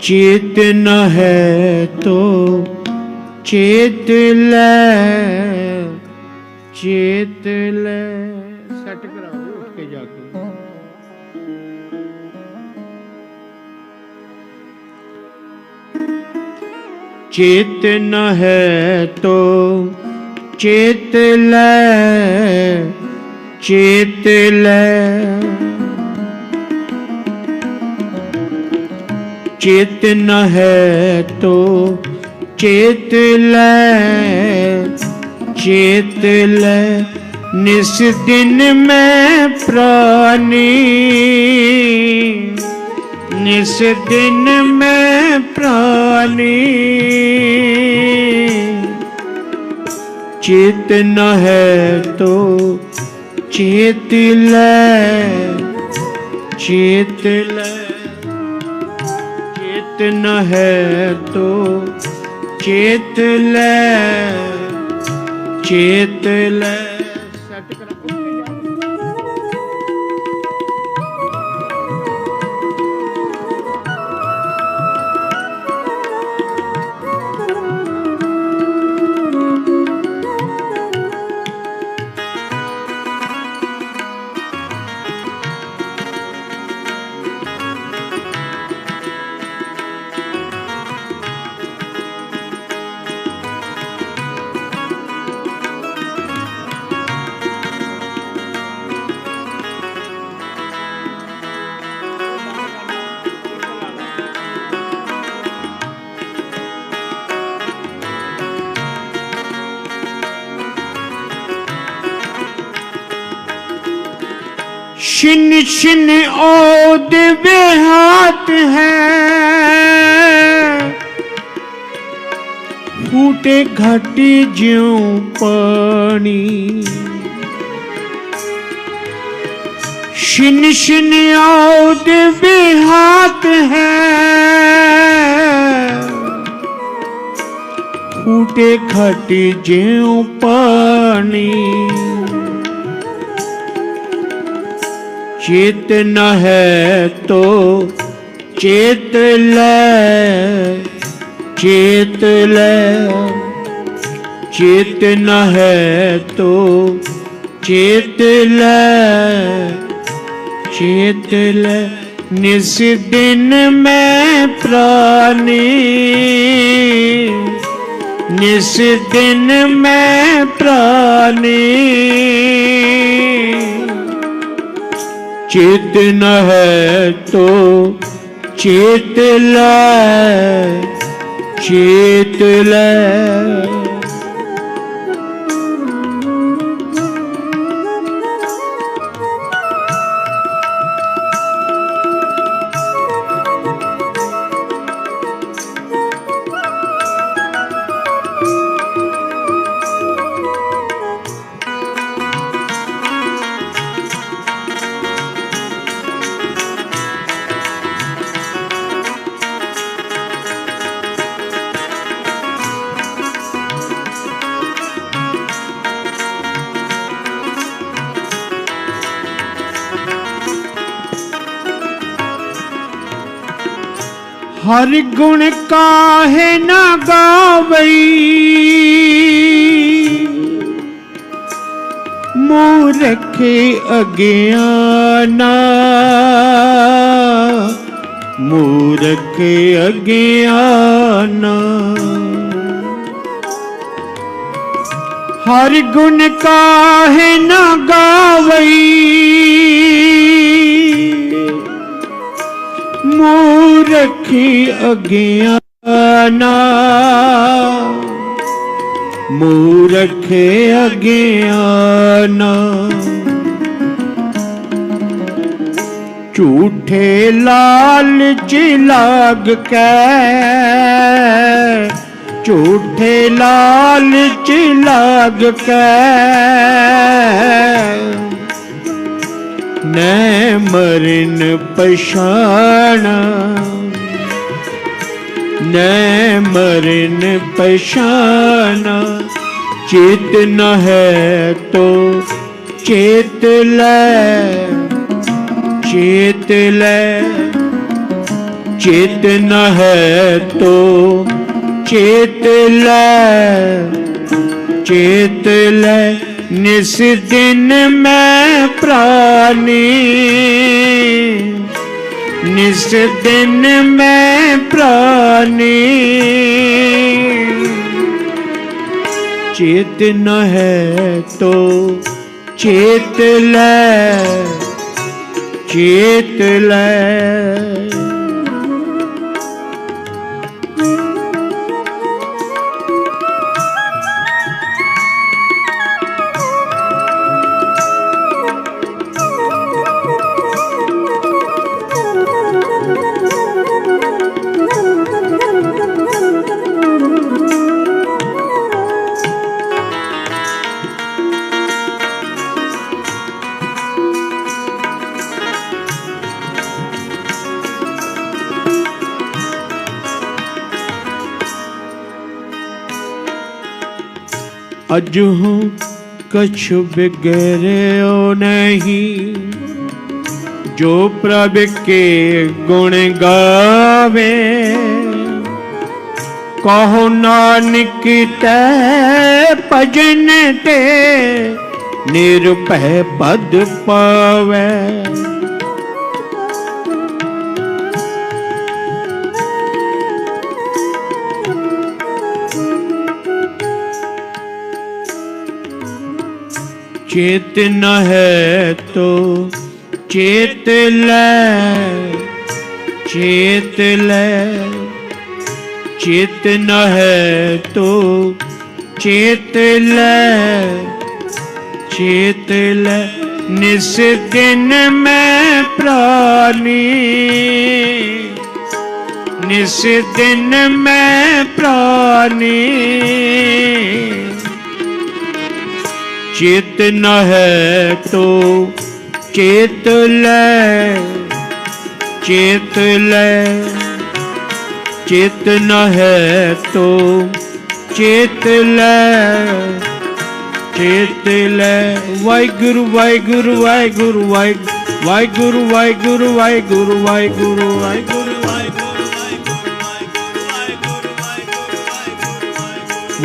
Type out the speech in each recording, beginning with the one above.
ਚੇਤ ਨ ਹੈ ਤੋ, ਚੇਤ ਲੈ ਚੇਤ ਲੈ। ਸੈੱਟ ਕਰਾਓ, ਉੱਠ ਕੇ ਜਾ ਕੇ। ਚੇਤ ਨ ਹੈ ਤੋ, ਚੇਤ ਲੈ ਚੇਤ ਲੈ। ਚੇਤ ਨ ਹੈ ਤੋ, ਚੇਤ ਲੈ ਚੇਤ ਲੈ। ਨਿਸ ਦਿਨ ਮੈਂ ਪ੍ਰਾਨੀ, ਨਿਸ ਦਿਨ ਮੈਂ ਪ੍ਰਾਨੀ। ਚੇਤ ਨ ਹੈ ਤੋ, ਚੇਤ ਲੈ ਚੇਤ ਲੈ। ਚੇਤ ਹੈ ਤੋ ਚੇਤ ਲੈ ਚੇਤ ਲੈ। शिन शिन ओद बेहात है फूटे घाटी ज्यों पानी शिन शिन ओद बेहात है फूटे घाटी ज्यों पानी ਚੇਤ ਨ ਹੈ ਤੋ ਚੇਤ ਲੈ ਚੇਤ ਲੈ। ਚੇਤ ਨ ਹੈ ਤੋ ਚੇਤ ਲੈ ਚੇਤ ਲੈ। ਨਿਸ ਦਿਨ ਮੈਂ ਪ੍ਰਾਨੀ, ਨਿਸ ਦਿਨ ਮੈਂ ਪ੍ਰਾਨੀ। ਚੇਤ ਨ ਹੈ ਤੋ ਚੇਤ ਲੈ ਚੇਤ ਲੈ। ਹਰ ਗੁਣ ਕਾਹੇ ਨਾ ਗਾਵਈ। ਮੂਰਖ ਅਗਿਆਨਾ। ਮੂਰਖ ਅਗਿਆਨਾ। ਹਰ ਗੁਣ ਕਾਹੇ ਨਾ ਗਾਵਈ। ਮੂਰਖੀ ਅਗਿਆਨਾ। ਮੂਰਖ ਅਗਿਆਨਾ। ਝੂਠੇ ਲਾਲਚ ਲਾਗ ਕੇ। ਝੂਠੇ ਲਾਲਚ ਲਾਗ ਕੇ। ਨੈ ਮਰਨ ਪਛਾਣਾ। ਨੈ ਮਰਨ ਪਛਾਣਾ। ਚੇਤ ਨ ਹੈ ਤੋ ਚੇਤ ਲੈ। ਚੇਤ ਲੈ। ਚੇਤ ਨ ਹੈ ਤੋ ਚੇਤ ਲੈ। ਚੇਤ ਲੈ। ਨਿਸ ਦਿਨ ਮੈਂ ਪ੍ਰਾਨੀ ਨਿਸ ਦਿਨ ਮੈਂ ਪ੍ਰਾਨੀ। ਚੇਤ ਨ ਹੈ ਤੋ ਚੇਤ ਲੈ ਚੇਤ ਲੈ। अजहू कछु बिगड़ो नहीं जो प्रभ के गुण गावे कहो नानक तय भजन ते निरपय पद पावे ਚੇਤ ਨ ਹੈ ਤੋ, ਚੇਤ ਲੈ ਚੇਤ ਲੈ। ਚੇਤ ਨ ਹੈ ਤੋ, ਚੇਤ ਲੈ ਚੇਤ ਲੈ। ਨਿਸ ਦਿਨ ਮੈਂ ਪ੍ਰਾਨੀ, ਨਿਸ ਦਿਨ ਮੈਂ ਪ੍ਰਾਨੀ। ਚੇਤ ਨ ਹੈ ਤੋ, ਚੇਤ ਲੈ ਚੇਤ ਲੈ। ਚੇਤ ਨ ਹੈ ਤੋ, ਚੇਤ ਲੈ ਚੇਤ ਲੈ। ਵਾਹਿਗੁਰੂ ਵਾਹਿਗੁਰੂ ਵਾਹਿਗੁਰੂ ਵਾਹਿਗੁਰੂ ਵਾਹਿਗੁਰੂ ਵਾਹਿਗੁਰੂ ਵਾਹਿਗੁਰੂ ਵਾਹਿਗੁਰੂ ਵਾਹਿਗੁਰੂ ਵਾਹਿਗੁਰੂ।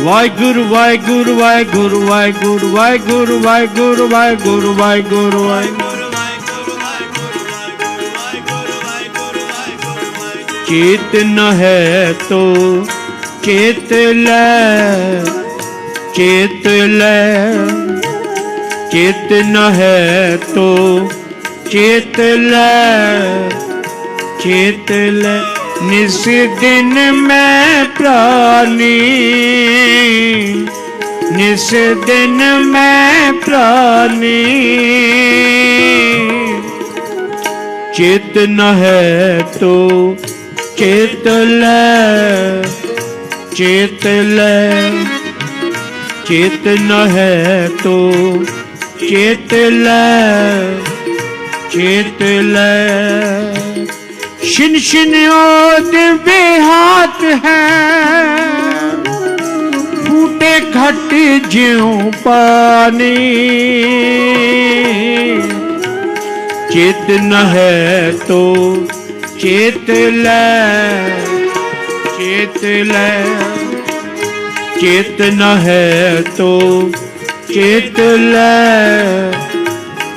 ਵਾਹਿਗੁਰੂ ਵਾਹਿਗੁਰੂ ਵਾਹਿਗੁਰੂ ਵਾਹਿਗੁਰੂ ਵਾਹਿਗੁਰੂ ਵਾਹਿਗੁਰੂ ਵਾਹਿਗੁਰੂ ਵਾਹਿਗੁਰੂ ਚੇਤ ਨ ਹੈ ਤੋ, ਚੇਤ ਲੈ ਚੇਤ ਲੈ। ਚੇਤ ਨ ਹੈ ਤੋ, ਚੇਤ ਲੈ ਚੇਤ ਲੈ। ਨਿਸ ਦਿਨ ਮੈਂ ਪ੍ਰਾਨੀ। ਨਿਸ ਦਿਨ ਮੈਂ ਪ੍ਰਾਨੀ। ਚੇਤ ਨ ਹੈ ਤੋ ਚੇਤ ਲੈ ਚੇਤ ਲੈ। ਚੇਤ ਨ ਹੈ ਤੋ ਚੇਤ ਲੈ ਚੇਤ ਲੈ। शिन शिन ओद बेहात है फूटे घट ज्यों पानी चेत न है तो चेत ले चेत ले चेत न है तो चेत ले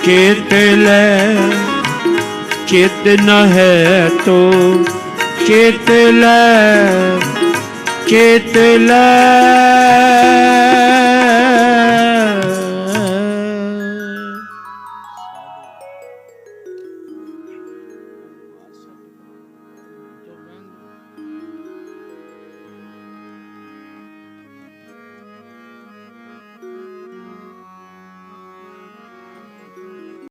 चेत ले ਚਿਤ ਨ ਹੈ ਤੋ ਚਿਤ ਲੈ ਚਿਤ ਲੈ।